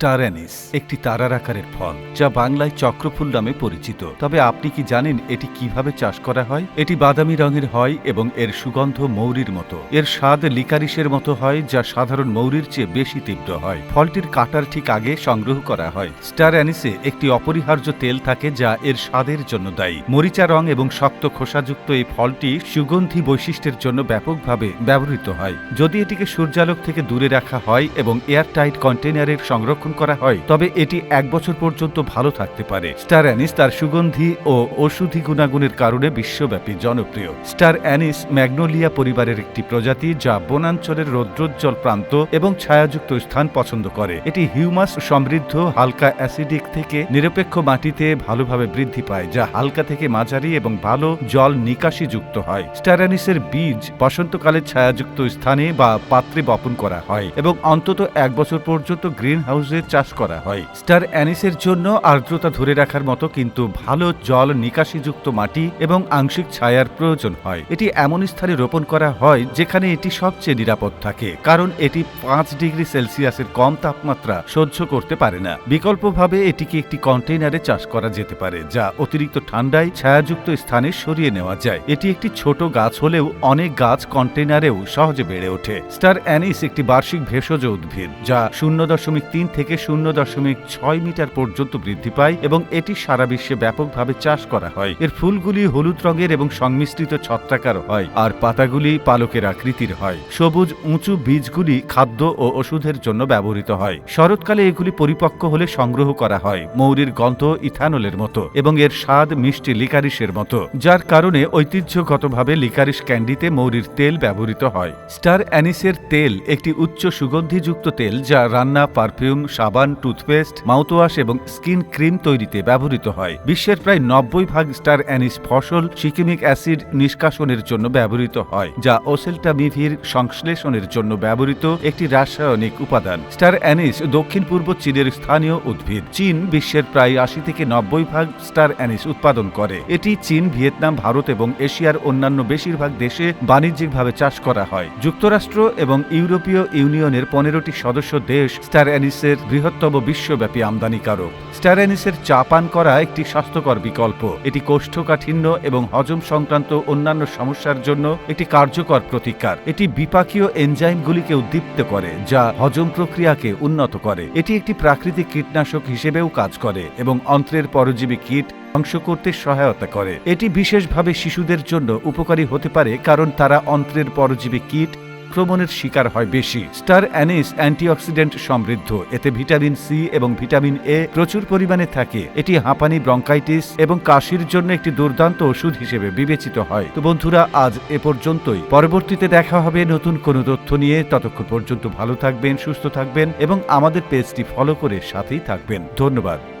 Star anise একটি তারার আকারের ফল, যা বাংলায় চক্রফুল নামে পরিচিত। তবে আপনি কি জানেন এটি কীভাবে চাষ করা হয়? এটি বাদামি রঙের হয় এবং এর সুগন্ধ মৌরির মতো। এর স্বাদ লিকারিসের মতো হয়, যা সাধারণ মৌরির চেয়ে বেশি তীব্র হয়। ফলটির কাটার ঠিক আগে সংগ্রহ করা হয়। স্টার অ্যানিসে একটি অপরিহার্য তেল থাকে, যা এর স্বাদের জন্য দায়ী। মরিচা রং এবং শক্ত খোসাযুক্ত এই ফলটি সুগন্ধি বৈশিষ্ট্যের জন্য ব্যাপকভাবে ব্যবহৃত হয়। যদি এটিকে সূর্যালোক থেকে দূরে রাখা হয় এবং এয়ারটাইট কন্টেনারের সংরক্ষণ করা হয়। তবে এটি এক বছর পর্যন্ত ভালো থাকতে পারে। স্টার অ্যানিস তার সুগন্ধি ও ওষুধি গুণাগুণের কারণে বিশ্বব্যাপী জনপ্রিয়। স্টার অ্যানিস ম্যাগনোলিয়া পরিবারের একটি প্রজাতি যা বনাঞ্চলের রৌদ্রোজ্জ্বল প্রান্ত এবং ছায়াযুক্ত স্থান পছন্দ করে। এটি হিউমাস সমৃদ্ধ, হালকা অ্যাসিডিক থেকে নিরপেক্ষ মাটিতে ভালোভাবে বৃদ্ধি পায়, যা হালকা থেকে মাঝারি এবং ভালো জল নিকাশি যুক্ত হয়। স্টার অ্যানিসের বীজ বসন্তকালে ছায়াযুক্ত স্থানে বা পাত্রে বপন করা হয় এবং অন্তত এক বছর পর্যন্ত গ্রিন হাউসে চাষ করা হয়। স্টার অ্যানিসের জন্য আর্দ্রতা ধরে রাখার মতো কিন্তু ভালো জল নিকাশিযুক্ত মাটি এবং আংশিক ছায়ার প্রয়োজন হয়। এটি এমন স্থানে রোপণ করা হয় যেখানে এটি সবচেয়ে নিরাপদ থাকে কারণ এটি পাঁচ ডিগ্রি সেলসিয়াসের কম তাপমাত্রা সহ্য করতে পারে না। বিকল্পভাবে এটিকে একটি কন্টেইনারে চাষ করা যেতে পারে যা অতিরিক্ত ঠান্ডায় ছায়াযুক্ত স্থানে সরিয়ে নেওয়া যায়। এটি একটি ছোট গাছ হলেও অনেক গাছ কন্টেইনারেও সহজে বেড়ে ওঠে। স্টার অ্যানিস একটি বার্ষিক ভেষজ উদ্ভিদ যা শূন্য দশমিক তিন থেকে শূন্য দশমিক ছয় মিটার পর্যন্ত বৃদ্ধি পায় এবং এটি সারা বিশ্বে ব্যাপকভাবে চাষ করা হয়। এর ফুলগুলি হলুদ রঙের এবং সংমিশ্রিত ছত্রাকার হয় আর পাতাগুলি পালকের আকৃতির হয়। সবুজ, উঁচু বীজগুলি খাদ্য ও ওষুধের জন্য ব্যবহৃত হয়। শরৎকালে এগুলি পরিপক্ক হলে সংগ্রহ করা হয় মৌরির গন্ধ ইথানলের মতো এবং এর স্বাদ মিষ্টি লিকারিসের মতো, যার কারণে ঐতিহ্যগতভাবে লিকারিস ক্যান্ডিতে মৌরির তেল ব্যবহৃত হয়। স্টার অ্যানিসের তেল একটি উচ্চ সুগন্ধিযুক্ত তেল যা রান্না, পারফিউম সাবান, টুথপেস্ট, মাউথওয়াশ এবং স্কিন ক্রিম তৈরিতে ব্যবহৃত হয়। বিশ্বের প্রায় নব্বই ভাগ স্টার অ্যানিস ফসল সিকিমিক অ্যাসিড নিষ্কাশনের জন্য ব্যবহৃত হয়, যা ওসেলটামিভির সংশ্লেষণের জন্য ব্যবহৃত একটি রাসায়নিক উপাদান। স্টার অ্যানিস দক্ষিণ পূর্ব চীনের স্থানীয় উদ্ভিদ। চীন বিশ্বের প্রায় আশি থেকে নব্বই ভাগ স্টার অ্যানিস উৎপাদন করে। এটি চীন, ভিয়েতনাম, ভারত এবং এশিয়ার অন্যান্য বেশিরভাগ দেশে বাণিজ্যিকভাবে চাষ করা হয়। যুক্তরাষ্ট্র এবং ইউরোপীয় ইউনিয়নের পনেরোটি সদস্য দেশ স্টার অ্যানিসের বৃহত্তম বিশ্বব্যাপী আমদানিকারক। স্টার অ্যানিসের চা পান করা একটি স্বাস্থ্যকর বিকল্প। এটি কোষ্ঠকাঠিন্য এবং হজম সংক্রান্ত অন্যান্য সমস্যার জন্য একটি কার্যকর প্রতিকার। এটি বিপাকীয় এনজাইমগুলিকে উদ্দীপ্ত করে, যা হজম প্রক্রিয়াকে উন্নত করে। এটি একটি প্রাকৃতিক কীটনাশক হিসেবেও কাজ করে এবং অন্ত্রের পরজীবী কীট ধ্বংস করতে সহায়তা করে। এটি বিশেষভাবে শিশুদের জন্য উপকারী হতে পারে, কারণ তারা অন্ত্রের পরজীবী কীট আক্রমণের শিকার হয় বেশি। স্টার অ্যানিস অ্যান্টিঅক্সিডেন্ট সমৃদ্ধ। এতে ভিটামিন সি এবং ভিটামিন এ প্রচুর পরিমাণে থাকে। এটি হাঁপানি, ব্রঙ্কাইটিস এবং কাশির জন্য একটি দুর্দান্ত ওষুধ হিসেবে বিবেচিত হয়। তো বন্ধুরা, আজ এ পর্যন্তই। পরবর্তীতে দেখা হবে নতুন কোনো তথ্য নিয়ে। ততক্ষণ পর্যন্ত ভালো থাকবেন, সুস্থ থাকবেন এবং আমাদের পেজটি ফলো করে সাথেই থাকবেন। ধন্যবাদ।